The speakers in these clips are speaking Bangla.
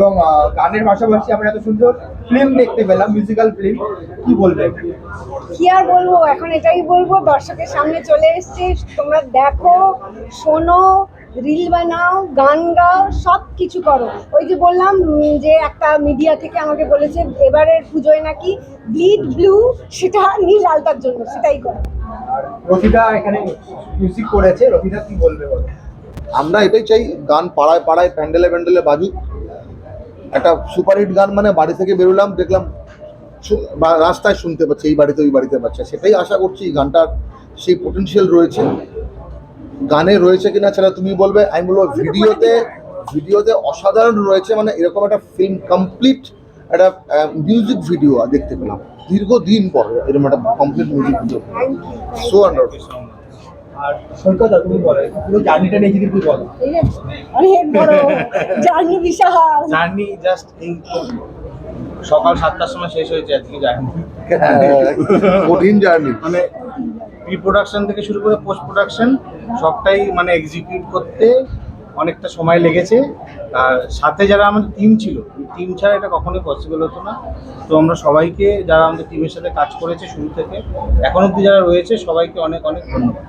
এবং গানের পাশাপাশি আমরা এত সুন্দর ফিল্ম দেখতে পেলাম মিউজিক্যাল ফিল্ম কি বলবে? কি আর বলব? এখন এটাই বলব দর্শকের সামনে চলে এসেছি। তোমরা দেখো শোনো রিল বানাও গান গাও সব কিছু করো। ওই যে বললাম যে একটা মিডিয়া থেকে আমাকে বলেছে এবারের পুজোয় নাকি ব্লিড ব্লু সেটা নীল আলতার জন্য সেটাই করো। রফিদা এখানে মিউজিক করেছে। রফিদা কি বলবে বলো? আমরা এটাই চাই গান পাড়ায় পাড়ায় প্যান্ডেলে প্যান্ডেলে বাজুক। একটা সুপারহিট গান মানে বাড়ি থেকে বেরোলাম, দেখলাম রাস্তায় শুনতে পাচ্ছে, এই বাড়িতে, ওই বাড়িতে পাচ্ছে। সেটাই আশা করছি এই গানটার সেই পোটেনশিয়াল রয়েছে। গানে রয়েছে কিনা সেটা তুমি বলবে, আমি বলব ভিডিওতে ভিডিওতে অসাধারণ রয়েছে মানে এরকম একটা ফিল্ম কমপ্লিট একটা মিউজিক ভিডিও দেখতে পেলাম। দীর্ঘদিন পর এরকম একটা complete music video so under আর সৈকত তুমি বলো পুরো জার্নিটা নিয়ে যদি তুমি বলো। অনেক বড় জার্নি বিশাল। জার্নি জাস্ট এই সকাল সাতটার সময় শেষ হয়েছে আজকে জার্নি। কঠিন জার্নি। মানে প্রি প্রোডাকশন থেকে শুরু করে পোস্ট প্রোডাকশন সবটাই মানে এক্সিকিউট করতে অনেকটা সময় লেগেছে। আর সাথে যারা আমাদের টিম ছিল টিম ছাড়া এটা কখনোই পসিবল হতো না। তো আমরা সবাইকে যারা আমাদের টিমের সাথে কাজ করেছে শুরু থেকে এখন অব্দি যারা রয়েছে সবাইকে অনেক অনেক ধন্যবাদ।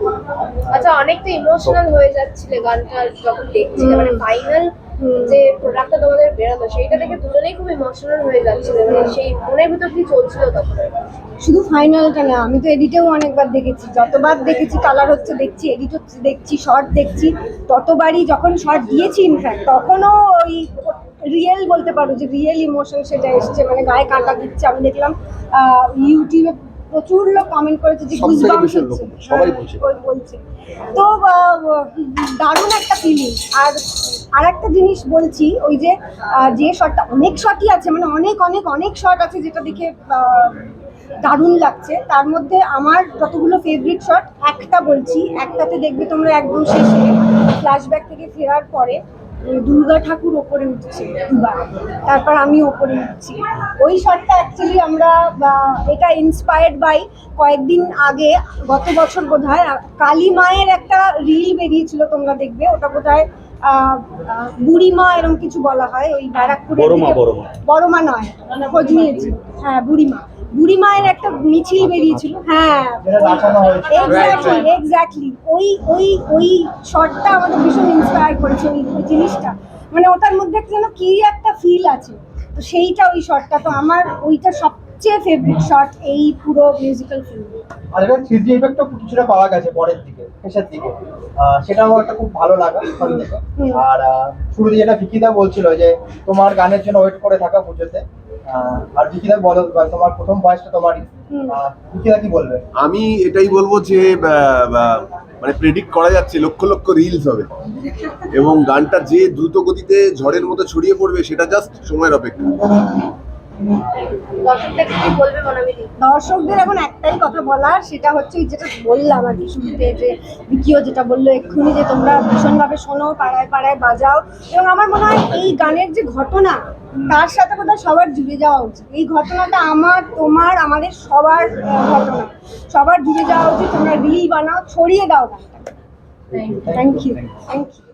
আচ্ছা অনেকটা ইমোশনাল হয়ে যাচ্ছিল গানটা যখন দেখছিলে মানে ফাইনাল যে প্রোডাক্টটা তোমাদের বেরোলো, সেইটা দেখে দুজনেই খুব ইমোশনাল হয়ে যাচ্ছিল মানে সেই মনের ভিতর কি চলছিল তখন? শুধু ফাইনালটা না, আমি তো এডিটেও অনেকবার দেখেছি, যতবার দেখেছি কালার হচ্ছে দেখছি এডিট হচ্ছে দেখছি শর্ট দেখছি, ততবারই যখন শর্ট দিয়েছি ইনফ্যাক্ট তখনও ওই রিয়েল বলতে পারো যে রিয়েল ইমোশন সেটা এসছে মানে গায়ে কাঁটা দিচ্ছে, আমি দেখলাম ইউটিউবে প্রচুর লোক কমেন্ট করেছে যে হচ্ছে। সবাই হ্যাঁ, বলছে। তো দারুণ একটা ফিলিং আর আর একটা জিনিস বলছি ওই যে যে শটটা অনেক শটই আছে মানে অনেক অনেক অনেক শট আছে যেটা দেখে দারুণ লাগছে তার মধ্যে আমার যতগুলো ফেভারিট শট একটা বলছি একটাতে দেখবে তোমরা একদম শেষে ফ্ল্যাশব্যাক থেকে ফেরার পরে দুর্গা ঠাকুর ওপরে উঠছে দুবার। তারপর আমি ওপরে উঠছি। ওই শটটা অ্যাকচুয়ালি আমরা এটা ইন্সপায়ার্ড বাই কয়েকদিন আগে, গত বছর বোধ হয় কালী মায়ের একটা রিল বেরিয়েছিল, তোমরা দেখবে। ওটা বোধ হয় বুড়িমা এরকম কিছু বলা হয় ওই ব্যারাকপুরের বড়মা, নয় খোঁজ নিয়েছি। হ্যাঁ বুড়িমা। বুড়িমায়ের একটা মিছিল বেরিয়েছিল। হ্যাঁ। এক্স্যাক্টলি এক্স্যাক্টলি ওই ওই ওই শটটা আমাদের ভীষণ ইন্সপায়ার করেছে ওই জিনিসটা। মানে ওটার মধ্যে একটা যেন কি একটা ফিল আছে। তো সেইটা ওই শটটা তো আমার ওইটা সবচেয়ে ফেভারিট শট এই পুরো মিউজিক্যাল ফিল্মে আর এটা থ্রি ইফেক্টও কিছুটা পাওয়া গেছে পরের দিকে শেষের দিকে। সেটাও একটা খুব ভালো লাগা। আর শুরুতে যেটা ভিকিদা বলছিল যে তোমার গানের জন্য ওয়েট করে থাকা পুজোতে। আর ভিকিদা বলো বা তোমার প্রথম ভয়েসটা তোমারই। আহ, ভিকিদা কি বলবে? আমি এটাই বলব যে মানে প্রেডিক্ট করা যাচ্ছে লক্ষ লক্ষ রিলস হবে। এবং গানটা যে দ্রুত গতিতে ঝড়ের মতো ছড়িয়ে পড়বে সেটা জাস্ট সময়ের অপেক্ষা। দর্শকদের এখন একটাই কথা বলার সেটা হচ্ছে যেটা বললাম আর কি শুরুতে যে বিকিও যেটা বলল এক্ষুনি যে তোমরা ভীষণভাবে শোনো পাড়ায় পাড়ায় বাজাও এবং আমার মনে হয় এই গানের যে ঘটনা তার সাথে কোথাও সবার জুড়ে যাওয়া উচিত। এই ঘটনাটা আমার তোমার আমাদের সবার ঘটনা। সবার জুড়ে যাওয়া উচিত তোমরা রিল বানাও ছড়িয়ে দাও গানটা থ্যাংক ইউ থ্যাংক ইউ